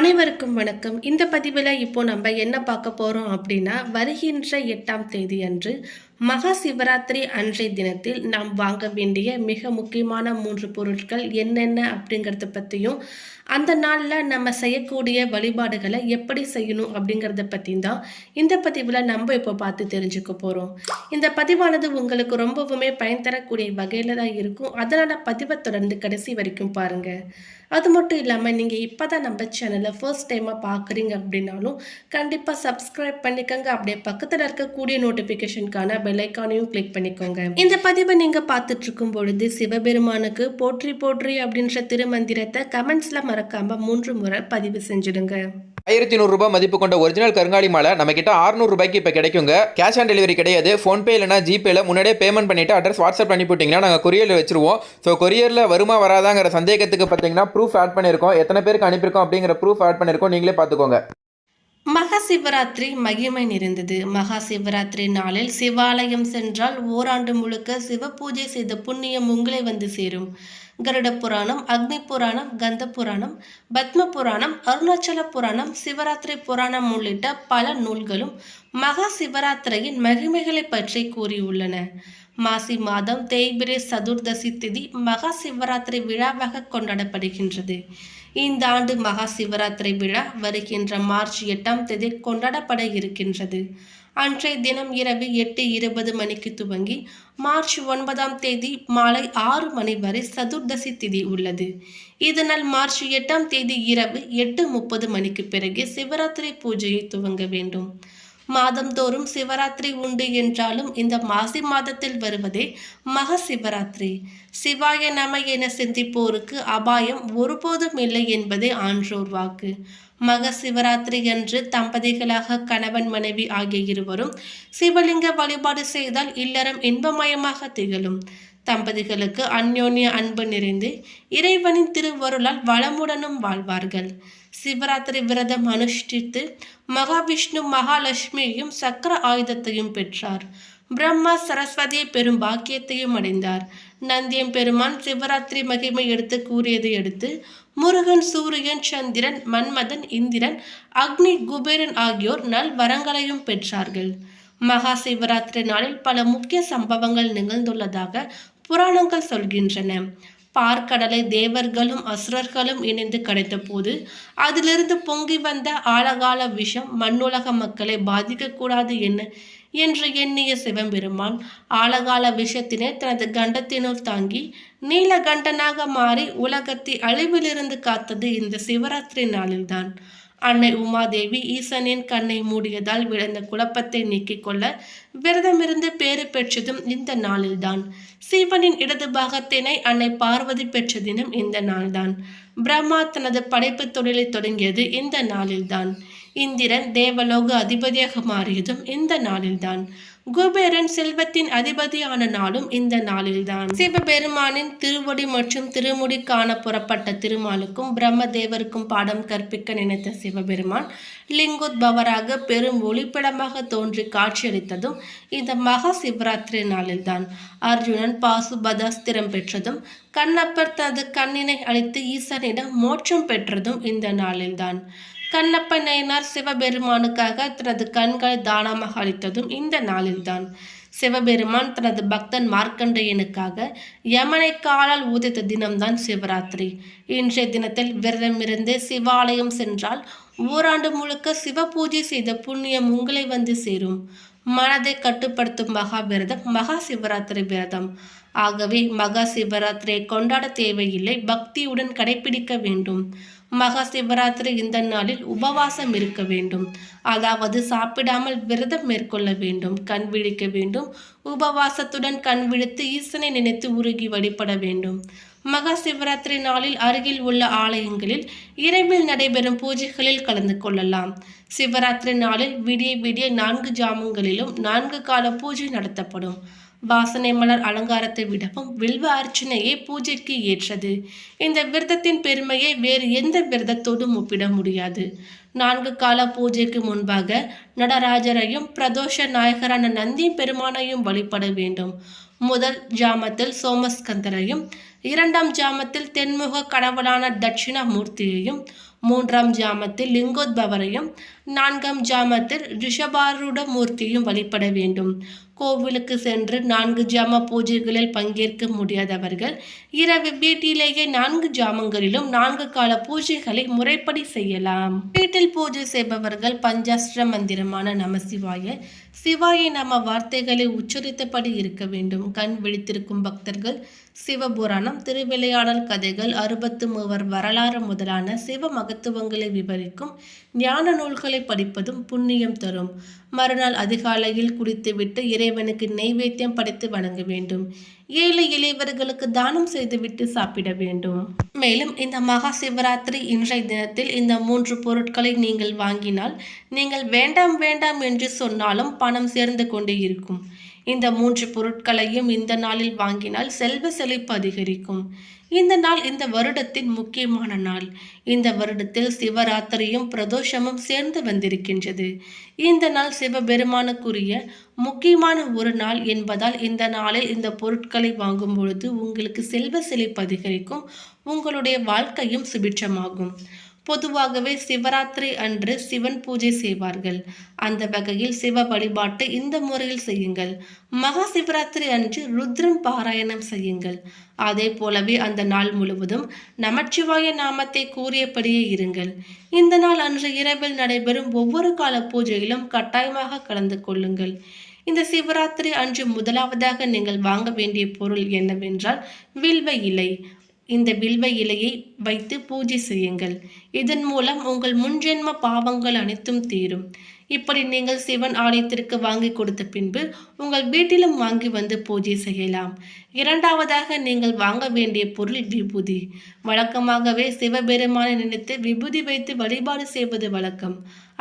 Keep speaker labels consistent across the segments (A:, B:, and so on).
A: அனைவருக்கும் வணக்கம். இந்த பதிவில் இப்போ நம்ம என்ன பார்க்க போகிறோம் அப்படின்னா வருகின்ற எட்டாம் தேதி அன்று மகா சிவராத்திரி அன்றைய தினத்தில் நாம் வாங்க வேண்டிய மிக முக்கியமான மூன்று பொருட்கள் என்னென்ன அப்படிங்கிறத பற்றியும் அந்த நாளில் நம்ம செய்யக்கூடிய வழிபாடுகளை எப்படி செய்யணும் அப்படிங்கிறத பற்றி தான் இந்த பதிவில் நம்ம இப்போ பார்த்து தெரிஞ்சுக்க போகிறோம் இந்த பதிவானது உங்களுக்கு ரொம்பவுமே பயன் தரக்கூடிய வகையில் தான் இருக்கும். அதனால் பதிவை தொடர்ந்து கடைசி வரைக்கும் பாருங்கள் அது மட்டும் இல்லாமல் நீங்கள் இப்போ தான் நம்ம சேனலை ஃபர்ஸ்ட் டைமாக பார்க்குறீங்க அப்படின்னாலும் கண்டிப்பாக சப்ஸ்கிரைப் பண்ணிக்கோங்க. அப்படியே பக்கத்தில் இருக்கக்கூடிய நோட்டிஃபிகேஷனுக்கான பெல்லைக்கானையும் கிளிக் பண்ணிக்கோங்க. இந்த பதிவை நீங்கள் பார்த்துட்டு இருக்கும் பொழுது சிவபெருமானுக்கு போற்றி போற்றி அப்படின்ற திருமந்திரத்தை கமெண்ட்ஸில் மறக்காமல் மூன்று முறை பதிவு செஞ்சுடுங்க.
B: ஆயிரத்தி நூறுரூபா மதிப்பு கொண்ட ஒரிஜினல் கருங்காலி மாலை நம்ம கிட்ட 600 ரூபாய்க்கு இப்போ கிடைக்குங்க. கேஷ் ஆன் டெலிவரி கிடையாது. ஃபோன்பே இல்லைனா ஜிபேல முன்னாடியே பேமெண்ட் பண்ணிட்டு அட்ரஸ் வாட்ஸ்அப் பண்ணி போட்டிங்கன்னா நாங்கள் கொரியரில் வச்சிருவோம். ஸோ கொரியரில் வருமா வராதாங்கிற சந்தேகத்துக்கு பார்த்தீங்கன்னா ப்ரூஃப் ஆட் பண்ணியிருக்கோம். எத்தனை பேருக்கு அனுப்பியிருக்கோம் அப்படிங்கிற ப்ரூஃப் ஆட் பண்ணியிருக்கோம். நீங்களே பார்த்துக்கோங்க.
A: மகா சிவராத்திரி மகிமை நிறைந்தது. மகா சிவராத்திரி நாளில் சிவாலயம் சென்றால் ஓராண்டு முழுக்க சிவ பூஜை செய்த புண்ணியம் உங்களை வந்து சேரும். கருட புராணம் அக்னி புராணம் கந்த புராணம் பத்ம புராணம் அருணாச்சல புராணம் சிவராத்திரி புராணம் உள்ளிட்ட பல நூல்களும் மகா சிவராத்திரியின் மகிமைகளை பற்றி கூறியுள்ளன. மாசி மாதம் தேய்பிரே சதுர்தசி திதி மகா சிவராத்திரி விழாவாக கொண்டாடப்படுகின்றது. இந்த ஆண்டு மகா சிவராத்திரி விழா வருகின்ற மார்ச் எட்டாம் தேதி கொண்டாடப்பட இருக்கின்றது. அன்றைய தினம் இரவு எட்டு இருபது மணிக்கு துவங்கி மார்ச் ஒன்பதாம் தேதி மாலை ஆறு மணி வரை சதுர்தசி திதி உள்ளது. இதனால் மார்ச் எட்டாம் தேதி இரவு எட்டு முப்பது மணிக்கு பிறகு சிவராத்திரி பூஜையை துவங்க வேண்டும். மாதந்தோறும் சிவராத்திரி உண்டு என்றாலும் இந்த மாசி மாதத்தில் வருவதே மக சிவராத்திரி சிவாய நம என சிந்திப்போருக்கு அபாயம் ஒருபோதும் இல்லை என்பதே ஆன்றோர் வாக்கு. மக சிவராத்திரி அன்று தம்பதிகளாக கணவன் மனைவி ஆகிய இருவரும் சிவலிங்க வழிபாடு செய்தால் இல்லறம் இன்பமயமாக திகழும். தம்பதிகளுக்கு அந்யோன்ய அன்பு நிறைந்து இறைவனின் திருவருளால் வளமுடனும் வாழ்வார்கள். சிவராத்திரி விரதம் அனுஷ்டித்து மகாவிஷ்ணு மகாலட்சுமியையும் சக்கர ஆயுதத்தையும் பெற்றார். பிரம்மா சரஸ்வதியை பெரும் பாக்கியத்தையும் அடைந்தார். நந்தியம் பெருமான் சிவராத்திரி மகிமை எடுத்து கூறியதை எடுத்து முருகன் சூரியன் சந்திரன் மன்மதன் இந்திரன் அக்னி குபேரன் ஆகியோர் நல் வரங்களையும் பெற்றார்கள். மகா சிவராத்திரி நாளில் பல முக்கிய சம்பவங்கள் நிகழ்ந்துள்ளதாக புராணங்கள் சொல்கின்றன. பார்க்கடலை தேவர்களும் அசுரர்களும் இணைந்து கிடைத்த போது அதிலிருந்து பொங்கி வந்த ஆழகால விஷம் மண்ணுலக மக்களை பாதிக்கக்கூடாது என்ன என்று எண்ணிய சிவபெருமான் ஆழகால விஷத்தினை தனது கண்டத்தினுள் தாங்கி நீலகண்டனாக மாறி உலகத்தை அழிவிலிருந்து காத்தது இந்த சிவராத்திரி நாளில்தான். அன்னை உமாதேவி ஈசனின் கண்ணை மூடியதால் விழுந்த குழப்பத்தை நீக்கிக் கொள்ள விரதமிருந்து பேறு பெற்றதும் இந்த நாளில்தான். சிவனின் இடது பாகத்தினை அன்னை பார்வதி பெற்ற தினம் இந்த நாள்தான். பிரம்மா தனது படைப்பு தொழிலை தொடங்கியது இந்த நாளில்தான். இந்திரன் தேவலோக அதிபதியாக மாறியதும் இந்த நாளில்தான். குபேரன் செல்வத்தின் அதிபதியான நாளும் இந்த நாளில்தான். சிவபெருமானின் திருவடி மற்றும் திருமுடி காண புறப்பட்ட திருமாலுக்கும் பிரம்மதேவருக்கும் பாடம் கற்பிக்க நினைத்த சிவபெருமான் லிங்கோத்பவராக பெரும் ஒளிப்பிடமாக தோன்றி காட்சியளித்ததும் இந்த மகா சிவராத்திரி நாளில்தான். அர்ஜுனன் பாசுபதாஸ்திரம் பெற்றதும் கண்ணப்பர் தனது கண்ணினை அளித்து ஈசனிடம் மோட்சம் பெற்றதும் இந்த நாளில்தான். கண்ணப்ப நயனார் சிவபெருமானுக்காக தனது கண்களை தானமாக அளித்ததும் இந்த நாளில்தான். சிவபெருமான் தனது பக்தன் மார்க்கண்டையனுக்காக யமனை காலால் உதைத்த தினம்தான் சிவராத்திரி. இன்றைய தினத்தில் விரதமிருந்து சிவாலயம் சென்றால் ஓராண்டு முழுக்க சிவ பூஜை செய்த புண்ணியம் உங்களை வந்து சேரும். மனதை கட்டுப்படுத்தும் மகா விரதம் மகா சிவராத்திரி விரதம். ஆகவே மகா சிவராத்திரியை கொண்டாட தேவையில்லை பக்தியுடன் கடைபிடிக்க வேண்டும். மகா சிவராத்திரி இந்த நாளில் உபவாசம் இருக்க வேண்டும். அதாவது சாப்பிடாமல் விரதம் மேற்கொள்ள வேண்டும் கண் விழிக்க வேண்டும் உபவாசத்துடன் கண் விழித்து ஈசனை நினைத்து உருகி வழிபட வேண்டும். மகா சிவராத்திரி நாளில் அருகில் உள்ள ஆலயங்களில் இரவில் நடைபெறும் பூஜைகளில் கலந்து கொள்ளலாம். சிவராத்திரி நாளில் விடிய விடிய நான்கு ஜாமங்களிலும் நான்கு கால பூஜை நடத்தப்படும். வாசனை மலர் அலங்காரத்தை விடவும் வில்வ அர்ச்சனையே பூஜைக்கு ஏற்றது. இந்த விரதத்தின் பெருமையை வேறு எந்த விரதத்தோடும் ஒப்பிட முடியாது. நான்கு கால பூஜைக்கு முன்பாக நடராஜரையும் பிரதோஷ நாயகரான நந்தி பெருமானையும் வழிபட வேண்டும். முதல் ஜாமத்தில் சோமஸ்கந்தரையும் இரண்டாம் ஜாமத்தில் தென்முக கடவுளான தட்சிணாமூர்த்தியையும் மூன்றாம் ஜாமத்தில் லிங்கோத்பவரையும் நான்காம் ஜாமத்தில் ரிஷபாரூட மூர்த்தியும் வழிபட வேண்டும். கோவிலுக்கு சென்று நான்கு ஜாம பூஜைகளில் பங்கேற்க முடியாதவர்கள் இரவு வீட்டிலேயே நான்கு ஜாமங்களிலும் நான்கு கால பூஜைகளை முறைப்படி செய்யலாம். வீட்டில் பூஜை செய்பவர்கள் பஞ்சாஸ்திர மந்திரமான நமசிவாய சிவாயை நம வார்த்தைகளை உச்சரித்தபடி இருக்க வேண்டும். கண் விழித்திருக்கும் பக்தர்கள் சிவபுராணம் திருவிளையாடல் கதைகள் அறுபத்து மூவர் வரலாறு முதலான சிவ மகத்துவங்களை விவரிக்கும் ஞான நூல்கள் படிப்பதும் புண்ணியம் தரும். மறுநாள் அதிகாலையில் குடித்துவிட்டு இறைவனுக்கு நெய்வேத்தியம் படைத்து வணங்க வேண்டும். ஏழை எளியவர்களுக்கு தானம் செய்துவிட்டு சாப்பிட வேண்டும். மேலும் இந்த மகா சிவராத்திரி இன்றைய தினத்தில் இந்த மூன்று பொருட்களை நீங்கள் வாங்கினால் நீங்கள் வேண்டாம் வேண்டாம் என்று சொன்னாலும் பணம் சேர்ந்து கொண்டே இருக்கும். இந்த மூன்று பொருட்களையும் இந்த நாளில் வாங்கினால் செல்வ செழிப்பு அதிகரிக்கும். இந்த நாள் இந்த வருடத்தின் முக்கியமான நாள். இந்த வருடத்தில் சிவராத்திரியும் பிரதோஷமும் சேர்ந்து வந்திருக்கின்றது. இந்த நாள் சிவபெருமானுக்குரிய முக்கியமான ஒரு நாள் என்பதால் இந்த நாளில் இந்த பொருட்களை வாங்கும் பொழுது உங்களுக்கு செல்வ செழிப்பு அதிகரிக்கும். உங்களுடைய வாழ்க்கையும் சுபிட்சமாகும். பொதுவாகவே சிவராத்திரி அன்று சிவன் பூஜை செய்வார்கள். அந்த வகையில் சிவ வழிபாட்டை இந்த முறையில் செய்யுங்கள். மகா சிவராத்திரி அன்று ருத்ரம் பாராயணம் செய்யுங்கள். அதே போலவே அந்த நாள் முழுவதும் நமச்சிவாய நாமத்தை கூறியபடியே இருங்கள். இந்த நாள் அன்று இரவில் நடைபெறும் ஒவ்வொரு கால பூஜையிலும் கட்டாயமாக கலந்து கொள்ளுங்கள். இந்த சிவராத்திரி அன்று முதலாவதாக நீங்கள் வாங்க வேண்டிய பொருள் என்னவென்றால் வில்வ இலை. இந்த வில்வ இலையை வைத்து பூஜை செய்யுங்கள். இதன் மூலம் உங்கள் முன்ஜென்ம பாவங்கள் அனைத்தும் தீரும். இப்படி நீங்கள் சிவன் ஆலயத்திற்கு வாங்கி கொடுத்த பின்பு உங்கள் வீட்டிலும் வாங்கி வந்து பூஜை செய்யலாம். இரண்டாவதாக நீங்கள் வாங்க வேண்டிய பொருள் விபூதி. வழக்கமாகவே சிவபெருமானை நினைத்து விபூதி வைத்து வழிபாடு செய்வது வழக்கம்.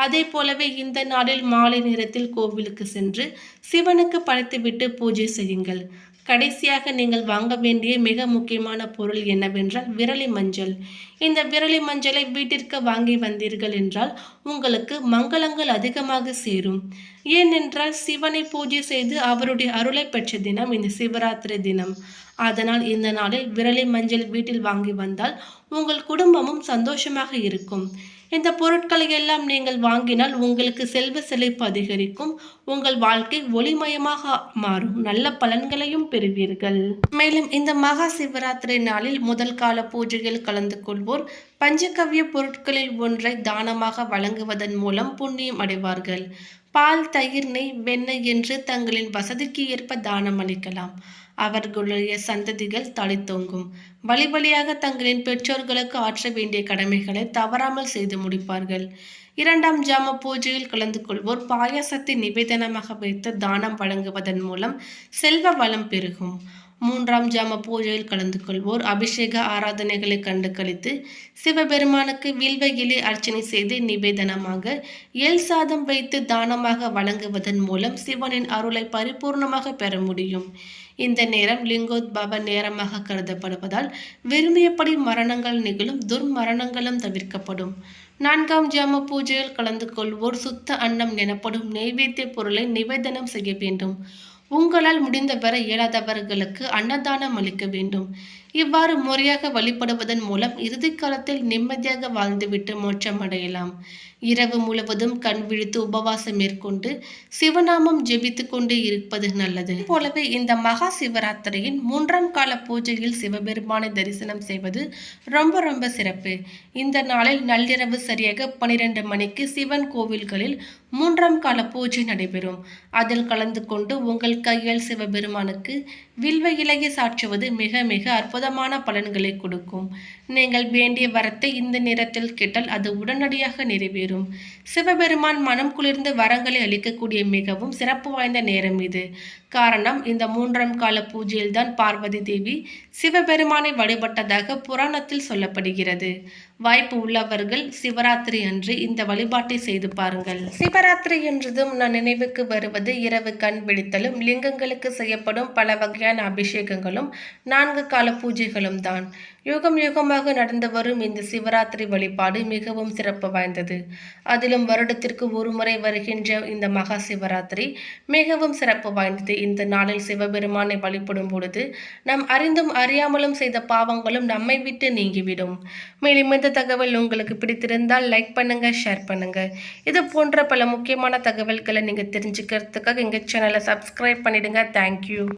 A: அதே போலவே இந்த நாளில் மாலை நேரத்தில் கோவிலுக்கு சென்று சிவனுக்கு படைத்துவிட்டு பூஜை செய்யுங்கள். கடைசியாக நீங்கள் வாங்க வேண்டிய மிக முக்கியமான பொருள் என்னவென்றால் விரலி மஞ்சள். இந்த விரலி மஞ்சளை வீட்டிற்கு வாங்கி வந்தீர்கள் என்றால் உங்களுக்கு மங்களங்கள் அதிகமாக சேரும். ஏனென்றால் சிவனை பூஜை செய்து அவருடைய அருளை பெற்ற தினம் இந்த சிவராத்திரி தினம். அதனால் இந்த நாளில் விரலி மஞ்சள் வீட்டில் வாங்கி வந்தால் உங்கள் குடும்பமும் சந்தோஷமாக இருக்கும். இந்த பொருட்களை எல்லாம் நீங்கள் வாங்கினால் உங்களுக்கு செல்வ செழிப்பு அதிகரிக்கும். உங்கள் வாழ்க்கை ஒளிமயமாக மாறும். நல்ல பலன்களையும் பெறுவீர்கள். மேலும் இந்த மகா சிவராத்திரி நாளில் முதல் கால பூஜையில் கலந்து கொள்வோர் பஞ்சகவ்ய பொருட்களில் ஒன்றை தானமாக வழங்குவதன் மூலம் புண்ணியம் அடைவார்கள். பால் தயிர் நெய் வெண்ணெய் என்று தங்களின் வசதிக்கு ஏற்ப தானம் அளிக்கலாம். அவர்களுடைய சந்ததிகள் தழைத்தோங்கும். வழிபழியாக தங்களின் பெற்றோர்களுக்கு ஆற்ற வேண்டிய கடமைகளை தவறாமல் செய்து முடிப்பார்கள். இரண்டாம் ஜாம பூஜையில் கலந்து கொள்வோர் பாயாசத்தை நிவேதனமாக வைத்து தானம் வழங்குவதன் மூலம் செல்வ வளம் பெருகும். மூன்றாம் ஜாம பூஜையில் கலந்து கொள்வோர் அபிஷேக ஆராதனைகளை கண்டு கழித்து சிவபெருமானுக்கு வில்வ இலை அர்ச்சனை செய்து நிவேதனமாக எல் சாதம் வைத்து தானமாக வழங்குவதன் மூலம் சிவனின் அருளை பரிபூர்ணமாக பெற முடியும். இந்த நேரம் லிங்கோத்பவ நேரமாக கருதப்படுவதால் விரும்பியபடி மரணங்கள் நிகழும் துர்மரணங்களும் தவிர்க்கப்படும். நான்காம் ஜாம பூஜையில் கலந்து கொள்வோர் சுத்த அன்னம் எனப்படும் நெய்வேத்திய பொருளை நிவேதனம் செய்ய வேண்டும். உங்களால் முடிந்தவரை இயலாதவர்களுக்கு அன்னதானம் அளிக்க வேண்டும். இவ்வாறு முறையாக வழிபடுவதன் மூலம் இறுதி காலத்தில் நிம்மதியாக வாழ்ந்துவிட்டு மோட்சம் அடையலாம் இரவு முழுவதும் கண் விழித்து உபவாசம் மேற்கொண்டு சிவநாமம் ஜெபித்து கொண்டு இருப்பது நல்லது. போலவே இந்த மகா சிவராத்திரியின் மூன்றாம் கால பூஜையில் சிவபெருமானை தரிசனம் செய்வது ரொம்ப ரொம்ப சிறப்பு. இந்த நாளில் நள்ளிரவு சரியாக பனிரெண்டு மணிக்கு சிவன் கோவில்களில் மூன்றாம் கால பூஜை நடைபெறும். அதில் கலந்து கொண்டு உங்கள் கையால் சிவபெருமானுக்கு வில்வ இலையை சாற்றுவது மிக மிக அற்புதமான பலன்களை கொடுக்கும். நீங்கள் வேண்டிய வரத்தை இந்த நேரத்தில் கேட்டால் அது உடனடியாக நிறைவேறும். சிவபெருமான் மனம் குளிர்ந்து வரங்களை அளிக்கக்கூடிய மிகவும் சிறப்பு வாய்ந்த நேரம் இது. காரணம் இந்த மூன்றாம் கால பூஜையில்தான் பார்வதி தேவி சிவபெருமானை வழிபட்டதாக புராணத்தில் சொல்லப்படுகிறது. வாய்ப்பு உள்ளவர்கள் சிவராத்திரி அன்று இந்த வழிபாட்டை செய்து பாருங்கள். சிவராத்திரி என்றதும் நான் நினைவுக்கு வருவது இரவு கண் விழித்தலும் லிங்கங்களுக்கு செய்யப்படும் பல வகையான அபிஷேகங்களும் நான்கு கால பூஜைகளும் தான். யுகம் யுகமாக நடந்து வரும் இந்த சிவராத்திரி வழிபாடு மிகவும் சிறப்பு வாய்ந்தது. அதிலும் வருடத்திற்கு ஒரு முறை வருகின்ற இந்த மகா சிவராத்திரி மிகவும் சிறப்பு வாய்ந்தது. இந்த நாளில் சிவபெருமானை வழிபடும் பொழுது நாம் அறிந்தும் அறியாமலும் செய்த பாவங்களும் நம்மை விட்டு நீங்கிவிடும். மேலும் இந்த தகவல் உங்களுக்கு பிடித்திருந்தால் லைக் பண்ணுங்க ஷேர் பண்ணுங்க. இது போன்ற பல முக்கியமான தகவல்களை நீங்கள் தெரிஞ்சுக்கிறதுக்காக எங்கள் சேனலை சப்ஸ்கிரைப் பண்ணிடுங்க. தேங்க்யூ.